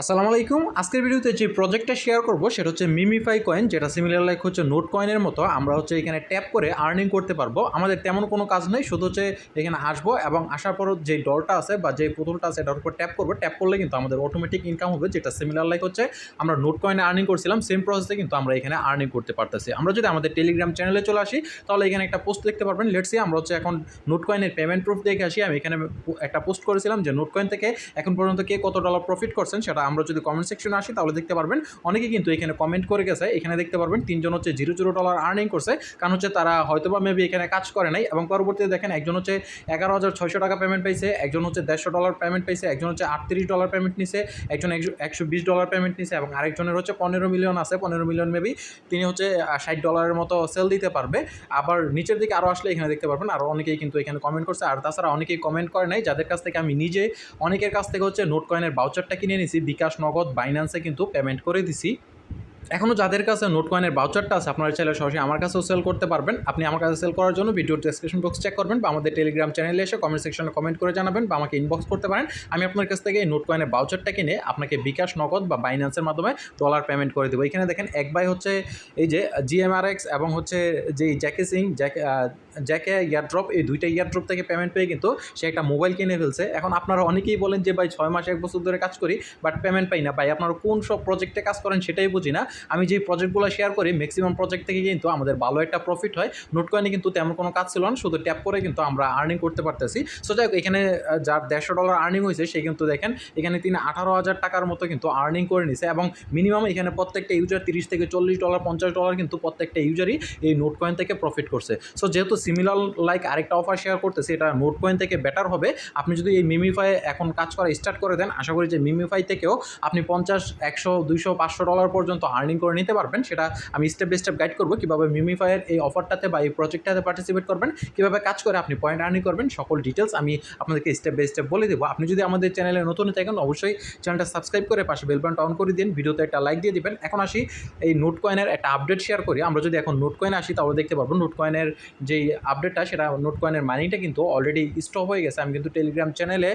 আসসালামু আলাইকুম। আজকের ভিডিওতে যে প্রজেক্টটা শেয়ার করব, সেটা হচ্ছে মিমিফাই কয়েন যেটা সিমিলার লাইক হচ্ছে নোট কয়েনের মতো। আমরা হচ্ছে এখানে ট্যাপ করে আর্নিং করতে পারব। আমাদের তেমন কোনো কাজ নেই, শুধু হচ্ছে এখানে আসব এবং আসার পর যে ডলটা আছে বা যে পুতুলটা আছে, এটার উপর ট্যাপ করব। ট্যাপ করলে কিন্তু আমাদের অটোমেটিক ইনকাম হবে, যেটা সিমিলার লাইক হচ্ছে আমরা নোট কয়েনে আর্নিং করছিলাম সেম প্রসেসে কিন্তু আমরা এখানে আর্নিং করতে পারতেছি। আমরা যদি আমাদের টেলিগ্রাম চ্যানেলে চলে আসি, তাহলে এখানে একটা পোস্ট দেখতে পারবেন। লেটসি আমরা হচ্ছে এখন নোট কয়েনের পেমেন্ট প্রুফ দেখে আসি। আমি এখানে একটা পোস্ট করেছিলাম যে নোট কয়েন থেকে এখন পর্যন্ত কে কত ডলার প্রফিট করছেন, সেটা আমরা যদি কমেন্ট সেকশনে আসি, তাহলে দেখতে পারবেন অনেকে কিন্তু এখানে কমেন্ট করে গেছে। এখানে দেখতে পারবেন তিনজন হচ্ছে জিরো জিরো ডলার আর্নিং করছে। কারণ হচ্ছে তারা হয়তো বা মেবি এখানে কাজ করে নাই এবং পরবর্তীতে দেখেন একজন হচ্ছে এগারো হাজার ছয়শো টাকা পেমেন্ট পাইছে, একজন হচ্ছে দেড়শো ডলার পেমেন্ট পাইছে, একজন হচ্ছে আটত্রিশ ডলার পেমেন্ট নিছে, একজন একশো বিশ ডলার পেমেন্ট নিছে এবং আরেকজনের হচ্ছে পনেরো মিলিয়ন আছে। পনেরো মিলিয়ন মেবি তিনি হচ্ছে ষাট ডলারের মতো সেল দিতে পারবে। আবার নিচের দিকে আরও আসলে এখানে দেখতে পারবেন আরও অনেকেই কিন্তু এখানে কমেন্ট করছে। আর তাছাড়া অনেকেই কমেন্ট করে নাই, যাদের কাছ থেকে আমি নিজে অনেকের কাছ থেকে হচ্ছে নোট কয়েনের বাউচারটা কিনে নিছি বিকাশ নগদ বাইন্যান্সে কিন্তু পেমেন্ট করে দিছি। এখনও যাদের কাছে নোট কয়েনের বাউচারটা আছে, আপনারা চাইলে সরাসরি আমার কাছেও সেল করতে পারবেন। আপনি আমার কাছে সেল করার জন্য ভিডিওর ডেসক্রিপশন বক্স চেক করবেন বা আমাদের টেলিগ্রাম চ্যানেলে এসে কমেন্ট সেকশনে কমেন্ট করে জানাবেন বা আমাকে ইনবক্স করতে পারেন। আমি আপনার কাছ থেকে এই নোট কয়েনের বাউচারটা কিনে আপনাকে বিকাশ, নগদ বা বাইন্যান্সের মাধ্যমে ডলার পেমেন্ট করে দেবো। এখানে দেখেন এক বাই হচ্ছে এই যে জিএমআরএক্স এবং হচ্ছে যে জ্যাকে সিং জ্যাকে জ্যাকে ইয়ারড্রপ এই দুইটা ইয়ারড্রপ থেকে পেমেন্ট পেয়ে কিন্তু সে একটা মোবাইল কিনে ফেলছে। এখন আপনারা অনেকেই বলেন যে, ভাই, ছয় মাস, এক বছর ধরে কাজ করি বাট পেমেন্ট পাই না। ভাই, আপনারা কোন সব প্রজেক্টে কাজ করেন সেটাই বুঝি না। আমি যে প্রজেক্টগুলো শেয়ার করি ম্যাক্সিমাম প্রজেক্ট থেকে কিন্তু আমাদের ভালো একটা প্রফিট হয়। নোট কয়েনে কিন্তু তেমন কোনো কাজ ছিল না, শুধু ট্যাপ করে কিন্তু আমরা আর্নিং করতে পারতেছি। সো যাই এখানে যার দেড়শো ডলার আর্নিং হয়েছে, সে কিন্তু দেখেন, এখানে তিনি আঠারো হাজার টাকার মতো কিন্তু আর্নিং করে নিছে এবং মিনিমাম এখানে প্রত্যেকটা ইউজার তিরিশ থেকে চল্লিশ ডলার পঞ্চাশ ডলার কিন্তু প্রত্যেকটা ইউজারই এই নোট কয়েন থেকে প্রফিট করছে। সো যেহেতু সিমিলার লাইক আরেকটা অফার শেয়ার করতেছে, এটা নোট কয়েন থেকে বেটার হবে। আপনি যদি এই মিমিফাই এখন কাজ করা স্টার্ট করে দেন, আশা করি যে মিমিফাই থেকেও আপনি পঞ্চাশ, একশো, দুইশো, পাঁচশো ডলার পর্যন্ত আর্নিং করে নিতে পারবেন, সেটা আমি স্টেপ বাই স্টেপ গাইড করব, কীভাবে মিমিফাইয়ের এই অফারটাতে বা এই প্রজেক্টটাতে পার্টিসিপেট করবেন, কীভাবে কাজ করে আপনি পয়েন্ট আর্নিং করবেন, সকল ডিটেলস আমি আপনাদেরকে স্টেপ বাই স্টেপ বলে দেবো। আপনি যদি আমাদের চ্যানেলে নতুন থাকেন, অবশ্যই চ্যানেলটা সাবস্ক্রাইব করে পাশে বেল বাটনটা অন করে দিন ভিডিওতে একটা লাইক দিয়ে দিবেন। এখন আসি এই নোট কয়েনের একটা আপডেট শেয়ার করি। আমরা যদি এখন নোট কয়েন আসি, তাহলে দেখতে পারব নোট কয়েনের যেই আপডেটটা সেটা নোট কয়েনের মানিটা কিন্তু অলরেডি স্টপ হয়ে গেছে। আমি কিন্তু টেলিগ্রাম চ্যানেলে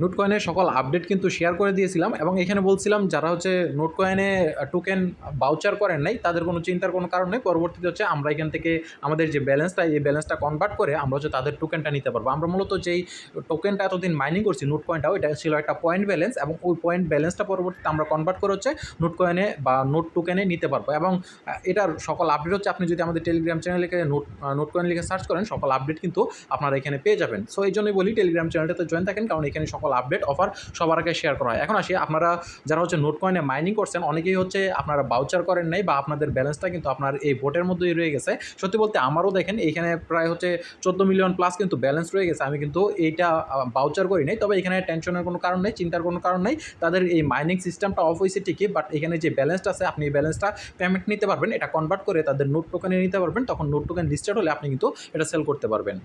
নোট কয়েনের সকল আপডেট কিন্তু শেয়ার করে দিয়েছিলাম এবং এখানে বলছিলাম, যারা হচ্ছে নোট কয়েনে টোকেন বাউচার করেন নাই, তাদের কোনো চিন্তার কোনো কারণ নেই। পরবর্তীতে হচ্ছে আমরা এখান থেকে আমাদের যে ব্যালেন্সটা এই ব্যালেন্সটা কনভার্ট করে আমরা হচ্ছে তাদের টোকেনটা নিতে পারব। আমরা মূলত যেই টোকেনটা এতদিন মাইনিং করছি নোট কয়েনটাও এটা ছিল একটা পয়েন্ট ব্যালেন্স এবং ওই পয়েন্ট ব্যালেন্সটা পরবর্তীতে আমরা কনভার্ট করে হচ্ছে নোট কয়েনে বা নোট টোকেনে নিতে পারব এবং এটার সকল আপডেট হচ্ছে, আপনি যদি আমাদের Telegram channel Notcoin Notcoin লিখে সার্চ করেন, সকল আপডেট কিন্তু আপনারা এখানে পেয়ে যাবেন। সো এই জন্যই বলি টেলিগ্রাম চ্যানেলটাতে জয়েন থাকেন, কারণ এখানে সকল আপডেট অফার সবার আগে শেয়ার করা হয়। এখন আসি, আপনারা যারা হচ্ছে নোট কয়েনে মাইনিং করছেন, অনেকেই হচ্ছে আপনারা বাউচার করেন নাই বা আপনাদের ব্যালেন্সটা কিন্তু আপনার এই ভোটের মধ্যেই রয়ে গেছে। সত্যি বলতে আমারও দেখেন এখানে প্রায় হচ্ছে চোদ্দ মিলিয়ন প্লাস কিন্তু ব্যালেন্স রয়ে গেছে। আমি কিন্তু এইটা বাউচার করি নাই, তবে এখানে টেনশনের কোনো কারণ নেই, চিন্তার কোনো কারণ নেই। তাদের এই মাইনিং সিস্টেমটা অফ হয়েছে ঠিকই বাট এখানে যে ব্যালেন্সটা আছে, আপনি এই ব্যালেন্সটা পেমেন্ট নিতে পারবেন। এটা কনভার্ট করে তাদের নোট টোকেনে নিতে পারবেন। তখন নোট টোকেন লিস্টেড হলে আপনি কিন্তু এটা সেল করতে পারবেন।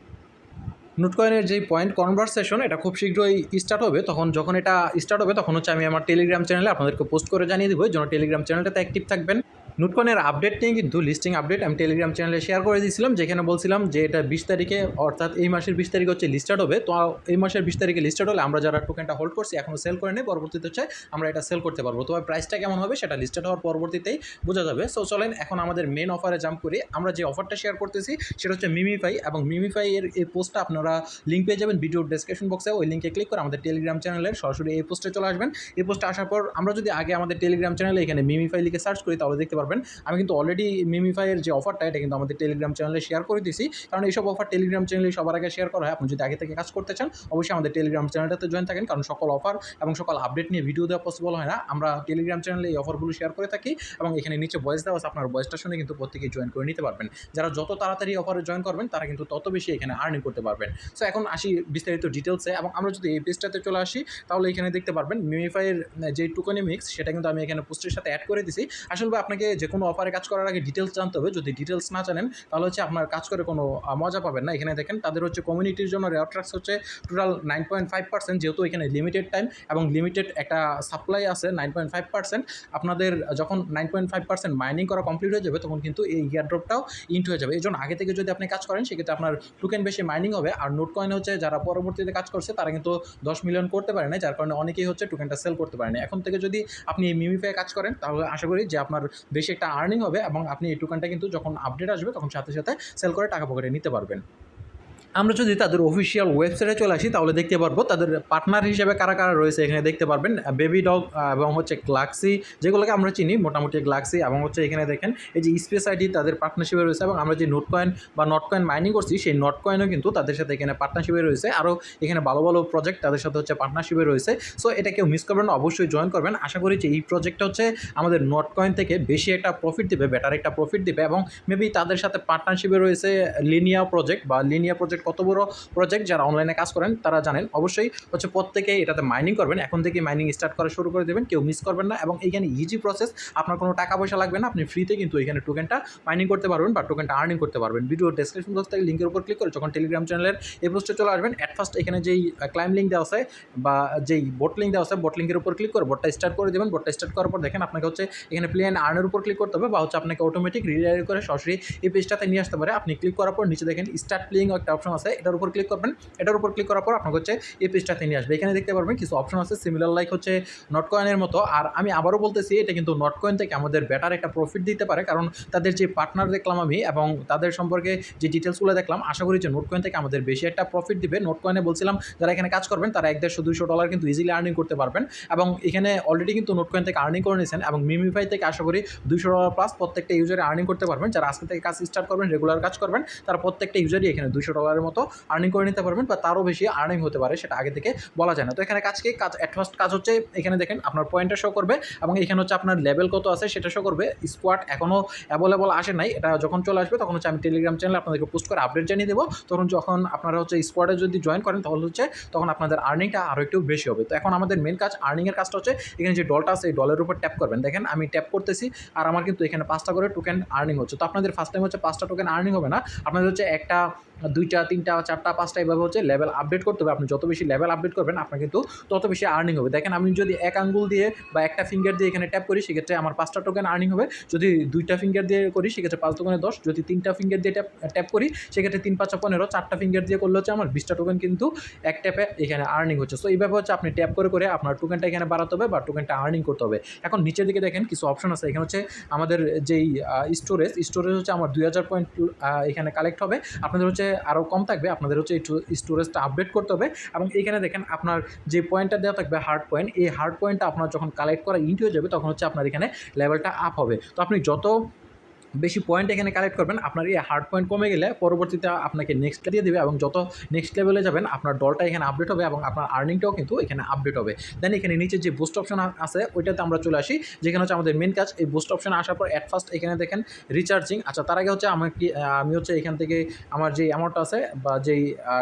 নোটকয়েনের যে পয়েন্ট কনভারসেশন এটা খুব শীঘ্রই স্টার্ট হবে। তখন যখন এটা স্টার্ট হবে, তখন হচ্ছে আমি আমার টেলিগ্রাম চ্যানেলে আপনাদেরকে পোস্ট করে জানিয়ে দেবো। এই জন্য টেলিগ্রাম চ্যানেলটাতে অ্যাক্টিভ থাকবেন। নোটকয়েনের আপডেট নিয়ে কিন্তু লিস্টিং আপডেট আমি টেলিগ্রাম চ্যানেলে শেয়ার করে দিয়েছিলাম, যেখানে বলছিলাম যে এটা বিশ তারিখে, অর্থাৎ এই মাসের বিশ তারিখে হচ্ছে লিস্টার্ট হবে। তো এই মাসের বিশ তারিখে লিস্টার্ট হলে আমরা যারা টোকেনটা হোল্ড করছি এখনও সেল করে নেই, পরবর্তীতে হচ্ছে আমরা এটা সেল করতে পারব। তবে প্রাইসটা কেমন হবে? সেটা লিস্টেড হওয়ার পরবর্তীতেই বোঝা যাবে। সো চলেন এখন আমাদের মেন অফারে জাম্প করি। আমরা যে অফারটা শেয়ার করতেছি, সেটা হচ্ছে মিমিফাই এবং মিমিফাই এর এই পোস্টটা আপনারা লিঙ্ক পেয়ে যাবেন ভিডিওর ডেসক্রিপশন বক্সে ওই লিঙ্কে ক্লিক করে আমাদের টেলিগ্রাম চ্যানেলের সরাসরি এই পোস্টে চলে আসবেন। এই পোস্টে আসার পর আমরা যদি আগে আমাদের টেলিগ্রাম চ্যানেলে এখানে মিমিফাই লিখে সার্চ করি, তাহলে দেখতে পারবেন। আমি কিন্তু অলরেডি মিমিফাইয়ের যে অফারটা এটা কিন্তু আমাদের টেলিগ্রাম চ্যানেলে শেয়ার করে দিয়েছি। কারণ এইসব অফার টেলিগ্রাম চ্যানেলে সবার আগে শেয়ার করা হয়। আপনি যদি আগে থেকে কাজ করতে চান, অবশ্যই আমাদের টেলিগ্রাম চ্যানেলটাতে জয়েন থাকেন। কারণ সকল অফার এবং সকল আপডেট নিয়ে ভিডিও দেওয়া পসিবল হয় না। আমরা টেলিগ্রাম চ্যানেলে এই অফারগুলো শেয়ার করে থাকি এবং এখানে নিচে ভয়েস দেওয়া আছে। আপনার ভয়েসটা শুনে কিন্তু প্রত্যেকেই জয়েন করে নিতে পারবেন। যারা যত তাড়াতাড়ি অফারে জয়েন করবেন, তারা কিন্তু তত বেশি এখানে আর্নিং করতে পারবেন। সো এখন আসি বিস্তারিত ডিটেলসে এবং আমরা যদি এই পেজটাতে চলে আসি, তাহলে এখানে দেখতে পারবেন মিমিফাইয়ের যে টুকনি মিক্স সেটা কিন্তু আমি এখানে পোস্টের সাথে অ্যাড করে দিছি। আসলে আপনাকে যে কোনো অফারে কাজ করার আগে ডিটেলস জানতে হবে। যদি ডিটেলস না জানেন, তাহলে হচ্ছে আপনার কাজ করে কোনো মজা পাবেন না। এখানে দেখেন, তাদের হচ্ছে কমিউনিটির জন্য রেয়ার ট্রাক্স হচ্ছে total nine point five percent যেহেতু এখানে লিমিটেড টাইম এবং লিমিটেড একটা সাপ্লাই আছে নাইন পয়েন্ট ফাইভ পার্সেন্ট আপনাদের যখন nine point five percent mining করা কমপ্লিট হয়ে যাবে, তখন কিন্তু এই ইয়ারড্রপটাও ইন্ট হয়ে যাবে। এই জন্য আগে থেকে যদি আপনি কাজ করেন, সেক্ষেত্রে আপনার টোকেন বেশি মাইনিং হবে। আর নোট কয়েন হচ্ছে যারা পরবর্তীতে কাজ করছে, তারা কিন্তু দশ মিলিয়ন করতে পারে না যার কারণে অনেকেই হচ্ছে টোকেনটা সেল করতে পারে না এখন থেকে যদি আপনি এই মিমিফাই কাজ করেন, তাহলে আশা করি যে আপনার বেশি একটা আর্নিং হবে এবং আপনি এই টোকেনটা কিন্তু যখন আপডেট আসবে, তখন সাথে সাথে সেল করে টাকা পকেটে নিতে পারবেন। আমরা যদি তাদের অফিসিয়াল ওয়েবসাইটে চলে আসি, তাহলে দেখতে পারব তাদের পার্টনার হিসেবে কারা কারা রয়েছে এখানে দেখতে পারবেন। বেবি ডগ এবং হচ্ছে গ্লাক্সি যেগুলোকে আমরা চিনি মোটামুটি গ্লাক্সি এবং হচ্ছে এখানে দেখেন এই যে স্পেস আইডি তাদের পার্টনারশিপে রয়েছে, এবং আমরা যে নোট কয়েন বা নট কয়েন মাইনিং করছি, সেই নট কয়েনও কিন্তু তাদের সাথে এখানে পার্টনারশিপে রয়েছে। আরও এখানে ভালো ভালো প্রজেক্ট তাদের সাথে হচ্ছে পার্টনারশিপে রয়েছে। সো এটা কেউ মিস করবেন অবশ্যই জয়েন করবেন। আশা করি যে এই প্রজেক্টটা হচ্ছে আমাদের নট কয়েন থেকে বেশি একটা প্রফিট দেবে বেটার একটা প্রফিট দিবে, এবং মেবি তাদের সাথে পার্টনারশিপে রয়েছে লিনিয়া প্রজেক্ট বা লিনিয়া প্রজেক্ট কত বড় প্রজেক্ট যারা অনলাইনে কাজ করেন, তারা জানেন। অবশ্যই হচ্ছে প্রত্যেকে এটাতে মাইনিং করবেন। এখন থেকে মাইনিং স্টার্ট করা শুরু করে দেবেন, কেউ মিস করবেন না এবং এইখানে ইজি প্রসেস আপনার কোনো টাকা পয়সা লাগবে না, আপনি ফ্রিতে কিন্তু এখানে টোকেনটা মাইনিং করতে পারবেন বা টোকেনটা আর্নিং করতে পারবেন। ভিডিও ডেসক্রিপশন বক্স থেকে লিঙ্কের উপর ক্লিক করে যখন টেলিগ্রাম চ্যানেলের এই পোস্টে চলে আসবেন অ্যাট ফার্স্ট এখানে যেই ক্লাইম লিঙ্ক দেওয়া আছে বা যেই বোট লিঙ্ক দেওয়া আছে বোট লিঙ্কের উপর ক্লিক করে বোটটা স্টার্ট করে দেবেন। বোটটা স্টার্ট করার পর দেখেন আপনাকে হচ্ছে এখানে প্লে অ্যান্ড আর্নের উপর ক্লিক করতে হবে বা হচ্ছে আপনাকে অটোমেটিক রিডাইরেক্ট করে সরাসরি এই পেজটাতে নিয়ে আসতে পারে। আপনি ক্লিক করার পর নিচে দেখেন স্টার্ট প্লেইং একটা অপশন আছে, এটার উপর ক্লিক করবেন। এটার উপর ক্লিক করার পর আপনাকে হচ্ছে এই পেজটাতে নিয়ে আসবে। এখানে দেখতে পারবেন কিছু অপশন আছে সিমিলার লাইক হচ্ছে নট কয়েনের মতো। আর আমি আবারও বলতেছি, এটা কিন্তু নট কয়েন থেকে আমাদের বেটার একটা প্রফিট দিতে পারে। কারণ তাদের যে পার্টনার দেখলাম আমি এবং তাদের সম্পর্কে যে ডিটেলসগুলো দেখলাম, আশা করি যে নোট কয়েন থেকে আমাদের বেশি একটা প্রফিট দিবে। নোট কয়েনে বলছিলাম, যারা এখানে কাজ করবেন, তারা এক দেড়শো, দুইশো ডলার কিন্তু ইজিলি আর্নিং করতে পারবেন। এবং এখানে অলরেডি কিন্তু নোট কয়েন থেকে আর্নিং করে নিয়েছেন এবং মিমিফাই থেকে আশা করি দুইশো ডলার প্লাস প্রত্যেকটা ইউজারে আর্নিং করতে পারবেন। যারা আজকে থেকে কাজ স্টার্ট করবেন রেগুলার কাজ করবেন, তারা প্রত্যেকটা ইউজারই এখানে দুইশো ডলারের মতো আর্নিং করে নিতে পারবেন বা তারও বেশি আর্নিং হতে পারে সেটা আগে থেকে বলা যায় না। তো এখানে কাজকে কাজ ফার্স্ট কাজ হচ্ছে এখানে দেখেন আপনার পয়েন্টটা শো করবে এবং এখানে হচ্ছে আপনার লেভেল কত আছে সেটা শো করবে। স্কোয়াড এখনও অ্যাভেলেবল আসে নাই, এটা যখন চলে আসবে তখন হচ্ছে আমি টেলিগ্রাম চ্যানেলে আপনাদেরকে পোস্ট করে আপডেট জানিয়ে দেবো। তখন যখন আপনারা হচ্ছে স্কোয়াডে যদি জয়েন করেন তাহলে হচ্ছে তখন আপনাদের আর্নিংটা আরও একটু বেশি হবে। তো এখন আমাদের মেন কাজ আর্নিংয়ের কাজটা হচ্ছে এখানে যে ডলটা আছে এই ডলের উপর ট্যাপ করবেন। দেখেন আমি ট্যাপ করতেছি আর আমার কিন্তু এখানে পাঁচটা করে টোকেন আর্নিং হচ্ছে। তো আপনাদের ফার্স্ট টাইম হচ্ছে পাঁচটা টোকেন আর্নিং হবে না। আপনাদের হচ্ছে একটা, দুইটা তিনটা, চারটা, পাঁচটা এভাবে হচ্ছে লেভেল আপডেট করতে হবে। আপনি যত বেশি লেভেল আপডেট করবেন, আপনার কিন্তু তত বেশি আর্নিং হবে। দেখেন, আমি যদি এক আঙ্গুল দিয়ে বা একটা ফিঙ্গার দিয়ে এখানে ট্যাপ করি, সেক্ষেত্রে আমার পাঁচটা টোকেন আর্নিং হবে। যদি দুইটা ফিঙ্গার দিয়ে করি, সেক্ষেত্রে পাঁচ টোকেনে দশ। যদি তিনটা ফিঙ্গার দিয়ে ট্যাপ ট্যাপ করি, সেক্ষেত্রে তিন পাঁচটা পনেরো। চারটা ফিঙ্গার দিয়ে করলে হচ্ছে আমার বিশটা টোকেন কিন্তু এক ট্যাপে এখানে আর্নিং হচ্ছে। সো এইভাবে হচ্ছে আপনি ট্যাপ করে করে আপনার টোকেনটা এখানে বাড়াতে হবে বা টোকেনটা আর্নিং করতে হবে। এখন নিচের দিকে দেখেন, কিছু অপশন আছে। এখানে হচ্ছে আমাদের যেই স্টোরেজ স্টোরেজ হচ্ছে আমার দুই হাজার পয়েন্ট এখানে কালেক্ট হবে। আপনাদের হচ্ছে আরও কম থাকবে, আপনাদের হচ্ছে একটু স্টোরেজটা আপডেট করতে হবে এবং এখানে দেখেন আপনার যে পয়েন্টটা দেওয়া থাকবে হার্ড পয়েন্ট এই হার্ড পয়েন্টটা আপনার যখন কালেক্ট করা ইন্ট হয়ে যাবে, তখন হচ্ছে আপনার এখানে লেভেলটা আপ হবে। তো আপনি যত বেশি পয়েন্ট এখানে কালেক্ট করবেন, আপনার এই হার্ড পয়েন্ট কমে গেলে পরবর্তীতে আপনাকে নেক্সট দিয়ে দেবে এবং যত নেক্সট লেভেলে যাবেন, আপনার দলটা এখানে আপডেট হবে এবং আপনার আর্নিংটাও কিন্তু এখানে আপডেট হবে। দেন এখানে নিচে যে বুস্ট অপশন আছে, ওইটাতে আমরা চলে আসি, যেখানে হচ্ছে আমাদের মেন কাজ। এই বুস্ট অপশন আসার পর অ্যাট ফার্স্ট এখানে দেখেন রিচার্জিং আচ্ছা তার আগে হচ্ছে আমাকে আমি হচ্ছে এখান থেকে আমার যে অ্যামাউন্টটা আছে বা যেই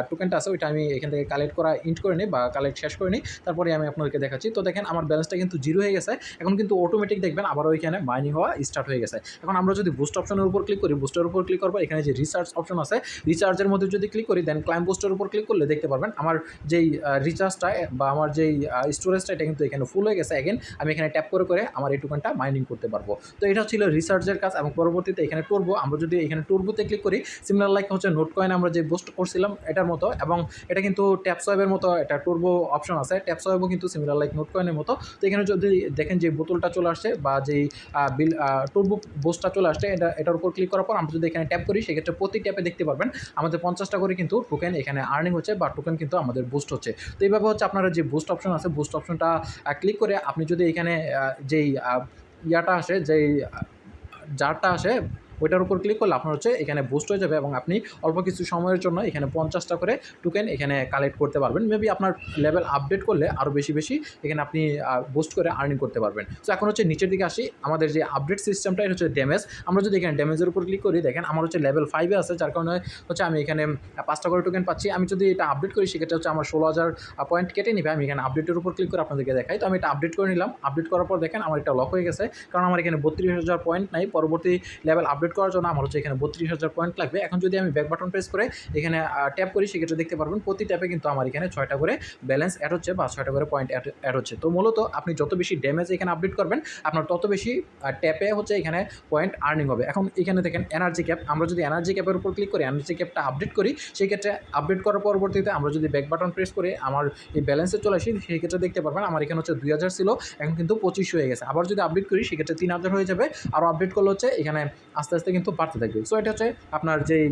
টোকেনটা আছে, ওইটা আমি এখান থেকে কালেক্ট করা ইন্ট করে নিই বা কালেক্ট শেষ করে নিই। তারপরে আমি আপনাদেরকে দেখাচ্ছি। তো দেখেন, আমার ব্যালেন্সটা কিন্তু জিরো হয়ে গেছে। এখন কিন্তু অটোমেটিক দেখবেন আবার ওইখানে মাইনিং হওয়া স্টার্ট হয়ে গেছে। এখন আমরা যদি বুস্ট অপশনের উপর ক্লিক করি বুস্টের উপর ক্লিক করব এখানে যে রিচার্জ অপশন আছে রিচার্জের মধ্যে যদি ক্লিক করি দেন ক্লাইম বুস্টের উপর ক্লিক করলে দেখতে পারবেন আমার যেই রিচার্জটা বা আমার যেই স্টোরেজটা এটা কিন্তু এখানে ফুল হয়ে গেছে। এগেন আমি এখানে ট্যাপ করে করে আমার এই টোকেনটা মাইনিং করতে পারব। তো এটা ছিল রিসার্চের কাজ এবং পরবর্তীতে এখানে টুরবো আমরা যদি এখানে টুরবোতে ক্লিক করি সিমিলার লাইক হচ্ছে নোট কয়েন আমরা যে বুস্ট করছিলাম এটার মতো এবং এটা কিন্তু ট্যাপ সোয়েবের মতো এটা টুরবো অপশন আছে ট্যাপ সোয়েবও কিন্তু সিমিলার লাইক নোট কয়েনের মতো। তো এখানে যদি দেখেন যে বোতলটা চলে আসছে বা যেই বিল টুরবো বুস্টটা চলে আসছে এটা, এটার উপর ক্লিক করার পর আমরা যদি এখানে ট্যাপ করি, সেক্ষেত্রে প্রতি ট্যাপে দেখতে পারবেন, আমাদের পঞ্চাশটা করে কিন্তু টোকেন এখানে আর্নিং হচ্ছে বা টোকেন কিন্তু আমাদের বুস্ট হচ্ছে। তো এইভাবে হচ্ছে আপনারা যে বুস্ট অপশন আছে বুস্ট অপশনটা ক্লিক করে আপনি যদি এখানে যেই ইয়াটা আসে, যেই জারটা আসে ওইটার উপর ক্লিক করলে আপনার হচ্ছে এখানে বুস্ট হয়ে যাবে এবং আপনি অল্প কিছু সময়ের জন্য এখানে পঞ্চাশটা করে টোকেন এখানে কালেক্ট করতে পারবেন। মেবি আপনার লেভেল আপডেট করলে আরও বেশি বেশি এখানে আপনি বুস্ট করে আর্নিং করতে পারবেন। সো এখন হচ্ছে নিচের দিকে আসি। আমাদের যে আপডেট সিস্টেমটা এটা হচ্ছে ড্যামেজ আমরা যদি এখানে ড্যামেজের উপর ক্লিক করি, দেখেন আমার হচ্ছে লেভেল ফাইভে আছে, যার কারণে হচ্ছে আমি এখানে পাঁচটা করে টোকেন পাচ্ছি। আমি যদি এটা আপডেট করি, সেক্ষেত্রে হচ্ছে আমার ষোলো হাজার পয়েন্ট কেটে নিবে। আমি এখানে আপডেটের উপর ক্লিক করে আপনাদেরকে দেখাই। তো আমি এটা আপডেট করে নিলাম। আপডেট করার পর দেখেন আমার এটা লক হয়ে গেছে। কারণ আমার এখানে বত্রিশ হাজার পয়েন্ট নাই। পরবর্তী লেভেল আপডেট করার জন্য আমার হচ্ছে এখানে বত্রিশ হাজার পয়েন্ট লাগবে। এখন যদি আমি ব্যাক বাটন প্রেস করে এখানে ট্যাপ করি, সেক্ষেত্রে দেখতে পারবেন প্রতি ট্যাপে কিন্তু আমার এখানে ছয়টা করে ব্যালেন্স অ্যাড হচ্ছে বা ছয়টা করে পয়েন্ট অ্যাড হচ্ছে। তো মূলত আপনি যত বেশি ড্যামেজ এখানে আপডেট করবেন, আপনার তত বেশি ট্যাপে হচ্ছে এখানে পয়েন্ট আর্নিং হবে। এখন এখানে দেখেন এনার্জি ক্যাপ আমরা যদি এনার্জি ক্যাপের উপর ক্লিক করি এনার্জি ক্যাপটা আপডেট করি, সেক্ষেত্রে আপডেট করার পরবর্তীতে আমরা যদি ব্যাক বাটন প্রেস করে আমার এই ব্যালেন্সে চলে আসি, সেক্ষেত্রে দেখতে পারবেন আমার এখানে হচ্ছে দুই হাজার ছিল, এখন কিন্তু পঁচিশ হয়ে গেছে। আবার যদি আপডেট করি, সেক্ষেত্রে তিন হাজার হয়ে যাবে। আরও আপডেট করলে হচ্ছে এখানে আস্তে আস্তে কিন্তু বাড়তে থাকবে। সো এটা হচ্ছে আপনার যেই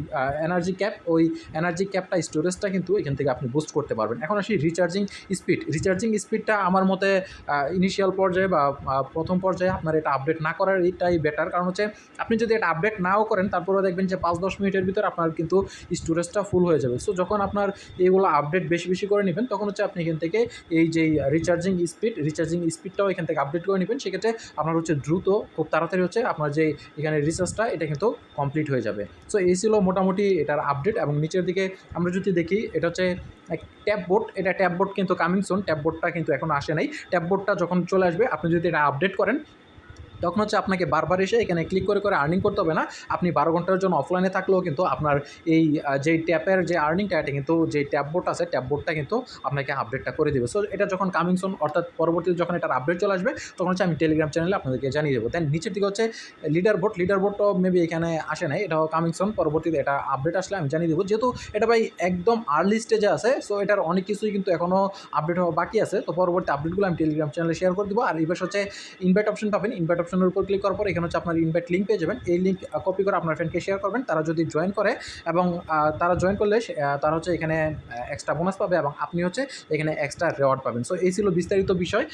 এনার্জি ক্যাপ ওই এনার্জি ক্যাপটা স্টোরেজটা কিন্তু এখান থেকে আপনি বুস্ট করতে পারবেন। এখন আসি রিচার্জিং স্পিড রিচার্জিং স্পিডটা আমার মতে ইনিশিয়াল পর্যায়ে বা প্রথম পর্যায়ে আপনার এটা আপডেট না করার এটাই বেটার কারণ হচ্ছে আপনি যদি এটা আপডেট নাও করেন তারপরে দেখবেন যে পাঁচ, দশ মিনিটের ভিতর আপনার কিন্তু স্টোরেজটা ফুল হয়ে যাবে। সো যখন আপনার এইগুলো আপডেট বেশি বেশি করে নেবেন, তখন হচ্ছে আপনি এখান থেকে এই যে রিচার্জিং স্পিড রিচার্জিং স্পিডটাও এখান থেকে আপডেট করে নেবেন। সেক্ষেত্রে আপনার হচ্ছে দ্রুত, খুব তাড়াতাড়ি হচ্ছে আপনার যে এখানে রিচার্জটা এটা কিন্তু কমপ্লিট হয়ে যাবে। সো এই ছিল মোটামুটি এটার আপডেট এবং নিচের দিকে আমরা যদি দেখি, এটা হচ্ছে ট্যাব বোর্ড এটা ট্যাব বোর্ড কিন্তু কামিং সুন ট্যাব বোর্ডটা কিন্তু এখন আসে নাই। ট্যাব বোর্ডটা যখন চলে আসবে, আপনি যদি এটা আপডেট করেন তখন হচ্ছে আপনাকে বারবার এসে এখানে ক্লিক করে করে আর্নিং করতে হবে না। আপনি বারো ঘণ্টার জন্য অফলাইনে থাকলেও কিন্তু আপনার এই যেই ট্যাপের যে আর্নিংটা এটা কিন্তু যে ট্যাব বোর্ড আছে ট্যাব বোর্ডটা কিন্তু আপনাকে আপডেটটা করে দেবে। সো এটা যখন কামিং সুন অর্থাৎ পরবর্তীতে যখন এটার আপডেট চলে আসবে, তখন হচ্ছে আমি টেলিগ্রাম চ্যানেলে আপনাদেরকে জানিয়ে দেবো। দেন নিচের দিকে হচ্ছে লিডার বোর্ড লিডার বোর্ডটাও মেবি এখানে আসে নাই, এটাও কামিং সুন পরবর্তীতে এটা আপডেট আসলে আমি জানিয়ে দেবো। যেহেতু এটা ভাই একদম আর্লি স্টেজে আছে সো এটার অনেক কিছুই কিন্তু এখনও আপডেট হওয়া বাকি আছে। তো পরবর্তী আপডেটগুলো আমি টেলিগ্রাম চ্যানেলে শেয়ার করে দেবো। আর এই হচ্ছে ইনভাইট অপশন পাবেন। ইনভাইট অপশনের উপর ক্লিক করার পর এখানে হচ্ছে আপনার ইনভাইট লিঙ্ক পেয়ে যাবেন। এই লিঙ্ক কপি করে আপনার ফ্রেন্ডকে শেয়ার করবেন। তারা যদি জয়েন করে এবং তারা জয়েন করলে তারা হচ্ছে এখানে এক্সট্রা বোনাস পাবে এবং আপনি হচ্ছে এখানে এক্সট্রা রেওয়ার্ড পাবেন। সো এই ছিল বিস্তারিত বিষয়।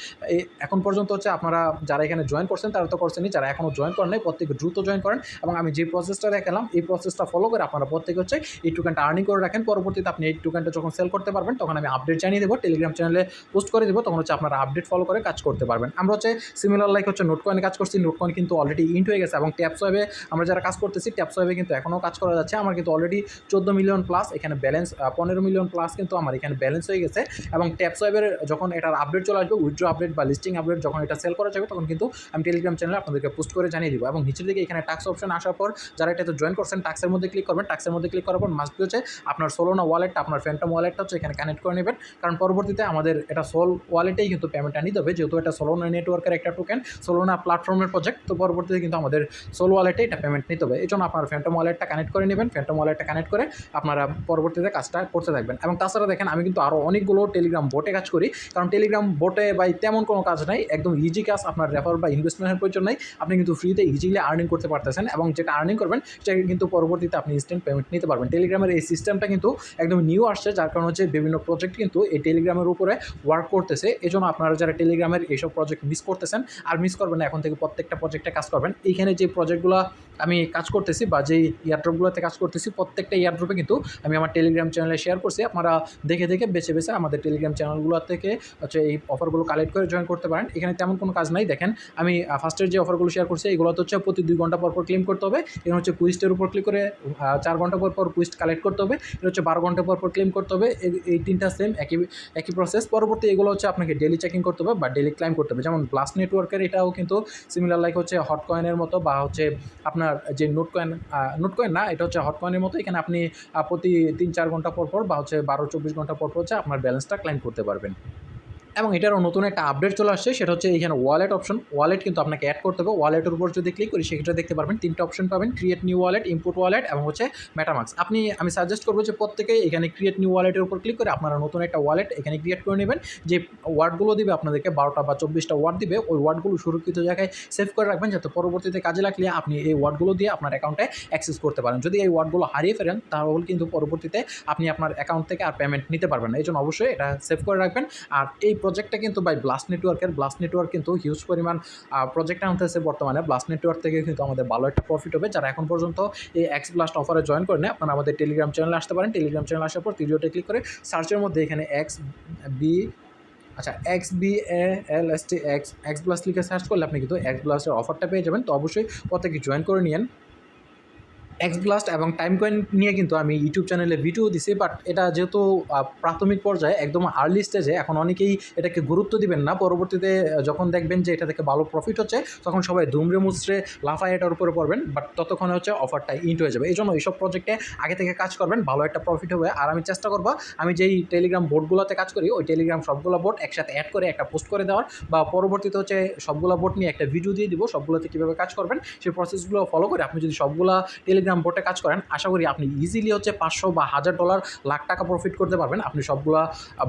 এখন পর্যন্ত হচ্ছে আপনারা যারা এখানে জয়েন করছেন, তারা তো করছেনই। যারা এখনও জয়েন করেন নাই, প্রত্যেকে দ্রুত জয়েন করেন এবং আমি যে প্রসেসটা দেখালাম, এই প্রসেসটা ফলো করে আপনারা প্রত্যেকে হচ্ছে এই টোকেনটা আর্নিং করে রাখেন। পরবর্তীতে আপনি এই টোকেনটা যখন সেল করতে পারবেন, তখন আমি আপডেট জানিয়ে দেবো টেলিগ্রাম চ্যানেলে পোস্ট করে দেবো, তখন হচ্ছে আপনারা আপডেট ফলো করে কাজ করতে পারবেন। আমরা হচ্ছে সিমিলার লাইক হচ্ছে নোট কয়েনে কাজ করছি নোট কয়েন কিন্তু অলরেডি ইন্ট হয়ে গেছে এবং ট্যাপ সোয়েবে আমরা যারা কাজ করতেছি ট্যাপ সোয়েবে কিন্তু এখনও কাজ করা যাচ্ছে। আমার কিন্তু অলরেডি চোদ্দ মিলিয়ন প্লাস এখানে ব্যালেন্স পনেরো মিলিয়ন প্লাস কিন্তু আমার এখানে ব্যালেন্স হয়ে গেছে এবং ট্যাপ সোয়েবের যখন এটার আপডেট চলে আসবে উইথড্র আপডেট বা লিস্টিং আপডেট যখন এটা সেল করা যাবে, তখন কিন্তু আমি টেলিগ্রাম চ্যানেলে আপনাদেরকে পোস্ট করে জানিয়ে দিব এবং নিচের দিকে এখানে টাক্স অপশন আসার পর যারা এটাতে জয়েন করছেন টাক্সের মধ্যে ক্লিক করবেন। টাক্সের মধ্যে ক্লিক করার পর মাস্ট হচ্ছে আপনার সোলোনা ওয়ালেটটা আপনার ফ্যান্টম ওয়ালেটটা হচ্ছে এখানে কানেক্ট করে নেবেন। কারণ পরবর্তীতে আমাদের এটা সোল ওয়ালেটেই কিন্তু পেমেন্টটা নিতে হবে। যেহেতু এটা সোলোনা নেটওয়ার্কের একটা টোকেন সোলোনা প্ল্যাটফর্মের প্রজেক্ট তো পরবর্তীতে কিন্তু আমাদের সোল ওয়ালেটে এটা পেমেন্ট নিতে হবে। এই জন্য আপনার ফ্যান্টম ওয়ালেটটা কানেক্ট করে নেবেন। ফ্যান্টম ওয়ালেটটা কানেক্ট করে আপনারা পরবর্তীতে কাজটা করতে থাকবেন। এবং তাছাড়া দেখেন, আমি কিন্তু আরও অনেকগুলো টেলিগ্রাম বোটে কাজ করি। কারণ টেলিগ্রাম বোটে বা তেমন কোনো কাজ নাই। একদম ইজি কাজ। আপনার রেফার বা ইনভেস্টমেন্টের প্রয়োজন নাই। আপনি কিন্তু ফ্রিতে ইজিলি আর্নিং করতে পারতেছেন এবং যেটা আর্নিং করবেন, সেটা কিন্তু পরবর্তীতে আপনি ইনস্ট্যান্ট পেমেন্ট নিতে পারবেন। টেলিগ্রামের এই সিস্টেমটা কিন্তু একদম নিউ আসছে, যার কারণ হচ্ছে বিভিন্ন প্রজেক্ট কিন্তু এই টেলিগ্রামের উপরে ওয়ার্ক করতেছে। এই জন্য আপনারা যারা টেলিগ্রামের এইসব প্রজেক্ট মিস করতেছেন, আর মিস করবেন না, এখন থেকে প্রত্যেকটা প্রজেক্টে কাজ করবেন। এইখানে যে প্রজেক্টগুলো আমি কাজ করতেছি বা যেই ইয়ারড্রপগুলোতে কাজ করতেছি, প্রত্যেকটা ইয়ারড্রপে কিন্তু আমি আমার টেলিগ্রাম চ্যানেলে শেয়ার করছি। আপনারা দেখে দেখে বেছে বেছে আমাদের টেলিগ্রাম চ্যানেলগুলো থেকে হচ্ছে এই অফারগুলো কালেক্ট করে জয়েন করতে পারেন। এখানে তেমন কোনো কাজ নাই। দেখেন, আমি ফার্স্টের যে অফারগুলো শেয়ার করছি এগুলো তো হচ্ছে প্রতি দুই ঘণ্টা পর পর ক্লেম করতে হবে। এখানে হচ্ছে কুইস্টের উপর ক্লিক করে চার ঘণ্টা পর পর কুইস্ট কালেক্ট করতে হবে। এটা হচ্ছে বারো ঘণ্টা পর পর ক্লেম করতে হবে। এই- তিনটা সেম একই একই প্রসেস পরবর্তী এগুলো হচ্ছে আপনাকে ডেলি চেকিং করতে হবে বা ডেলি ক্লাইম করতে হবে। যেমন ব্লাস্ট নেটওয়ার্কের এটাও কিন্তু সিমিলার লাইক হচ্ছে হট কয়েনের মতো বা হচ্ছে আপনার যে নোট কয়েন নোট কয়েন না, এটা হচ্ছে হট কয়েনের মতো। এখানে আপনি প্রতি তিন চার ঘণ্টা পর পর বা হচ্ছে বারো চব্বিশ ঘণ্টা পর পর হচ্ছে আপনার ব্যালেন্সটা ক্লাইম করতে পারবেন। এবং এটারও নতুন একটা আপডেট চলে আসছে, সেটা হচ্ছে এখানে ওয়ালেট অপশন ওয়ালেট কিন্তু আপনাকে অ্যাড করতে হবে। ওয়ালেটের উপর যদি ক্লিক করি, সেক্ষেত্রে দেখতে পারবেন তিনটা অপশন পাবেন create new wallet import wallet এবং হচ্ছে মেটামাক্স আপনি, আমি সাজেস্ট করব যে প্রত্যেকেই এখানে ক্রিয়েট নিউ ওয়ালেটের উপর ক্লিক করে আপনারা নতুন একটা ওয়ালেট এখানে ক্রিয়েট করে নেবেন। যে ওয়ার্ডগুলো দিবে, আপনাদেরকে বারোটা বা চব্বিশটা ওয়ার্ড দিবে, ওই ওয়ার্ডগুলো সুরক্ষিত জায়গায় সেভ করে রাখবেন, যাতে পরবর্তীতে কাজে লাগলে আপনি এই ওয়ার্ডগুলো দিয়ে আপনার অ্যাকাউন্টে অ্যাক্সেস করতে পারেন। যদি এই ওয়ার্ডগুলো হারিয়ে ফেলেন, তাহলে কিন্তু পরবর্তীতে আপনি আপনার অ্যাকাউন্ট থেকে আর পেমেন্ট নিতে পারবেন না। এই জন্য অবশ্যই এটা সেভ করে রাখবেন। আর এই প্রজেক্টটা কিন্তু বাই ব্লাস্ট নেটওয়ার্কের ব্লাস্ট নেটওয়ার্ক কিন্তু হিউজ পরিমাণ প্রজেক্ট আনতেছে বর্তমানে। ব্লাস্ট নেটওয়ার্ক থেকে কিন্তু আমাদের ভালো একটা প্রফিট হবে। যারা এখন পর্যন্ত এই এক্স ব্লাস্ট অফারে জয়েন করে নেয় আপনারা আমাদের টেলিগ্রাম চ্যানেলে আসতে পারেন। টেলিগ্রাম চ্যানেল আসার পর ভিডিওতে ক্লিক করে সার্চের মধ্যে এখানে এক্স বি আচ্ছা X B L S T X X plus লিখে সার্চ করলে আপনি কিন্তু এক্স প্লাসের অফারটা পেয়ে যাবেন। তো অবশ্যই প্রত্যেকে জয়েন করে নিন এক্স ব্লাস্ট এবং টাইম কয়েন নিয়ে কিন্তু আমি ইউটিউব চ্যানেলে ভিডিও দিছি বাট এটা যেহেতু প্রাথমিক পর্যায়ে, একদম আর্লি স্টেজে এখন অনেকেই এটাকে গুরুত্ব দিবেন না। পরবর্তীতে যখন দেখবেন যে এটা থেকে ভালো প্রফিট হচ্ছে, তখন সবাই দুমড়ে মুচড়ে লাফায় এটার উপরে পড়বেন বাট ততক্ষণে হচ্ছে অফারটা ইন্ট হয়ে যাবে। এই জন্য এইসব প্রজেক্টে আগে থেকে কাজ করবেন, ভালো একটা প্রফিট হবে। আর আমি চেষ্টা করব, আমি যেই টেলিগ্রাম বোর্ডগুলোতে কাজ করি, ওই টেলিগ্রাম সবগুলো বোর্ড একসাথে অ্যাড করে একটা পোস্ট করে দেওয়ার, বা পরবর্তীতে হচ্ছে সবগুলো বোর্ড নিয়ে একটা ভিডিও দিয়ে দিব, সবগুলোতে কীভাবে কাজ করবেন, সেই প্রসেসগুলো ফলো করে আপনি যদি সবগুলা টেলিগ্রাম বোর্ডে কাজ করেন, আশা করি আপনি ইজিলি হচ্ছে পাঁচশো বা হাজার ডলার লাখ টাকা প্রফিট করতে পারবেন আপনি সবগুলা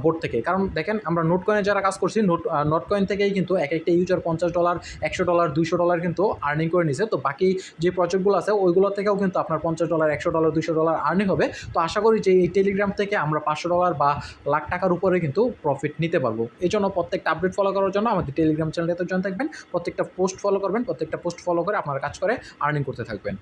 বোর্ড থেকে। কারণ দেখেন, আমরা নোট কয়েনে যারা কাজ করছি নোট নোট কয়েন থেকেই কিন্তু এক একটা ইউজার পঞ্চাশ ডলার একশো ডলার দুইশো ডলার কিন্তু আর্নিং করে নিছে। তো বাকি যে প্রজেক্টগুলো আছে, ওইগুলো থেকেও কিন্তু আপনার পঞ্চাশ ডলার একশো ডলার দুশো ডলার আর্নিং হবে। তো আশা করি যে এই টেলিগ্রাম থেকে আমরা পাঁচশো ডলার বা লাখ টাকার উপরে কিন্তু প্রফিট নিতে পারব। এই জন্য প্রত্যেকটা আপডেট ফলো করার জন্য আমাদের টেলিগ্রাম চ্যানেলটাতে জয়েন থাকবেন, প্রত্যেকটা পোস্ট ফলো করবেন, প্রত্যেকটা পোস্ট ফলো করে আপনার কাজ করে আর্নিং করতে থাকবেন।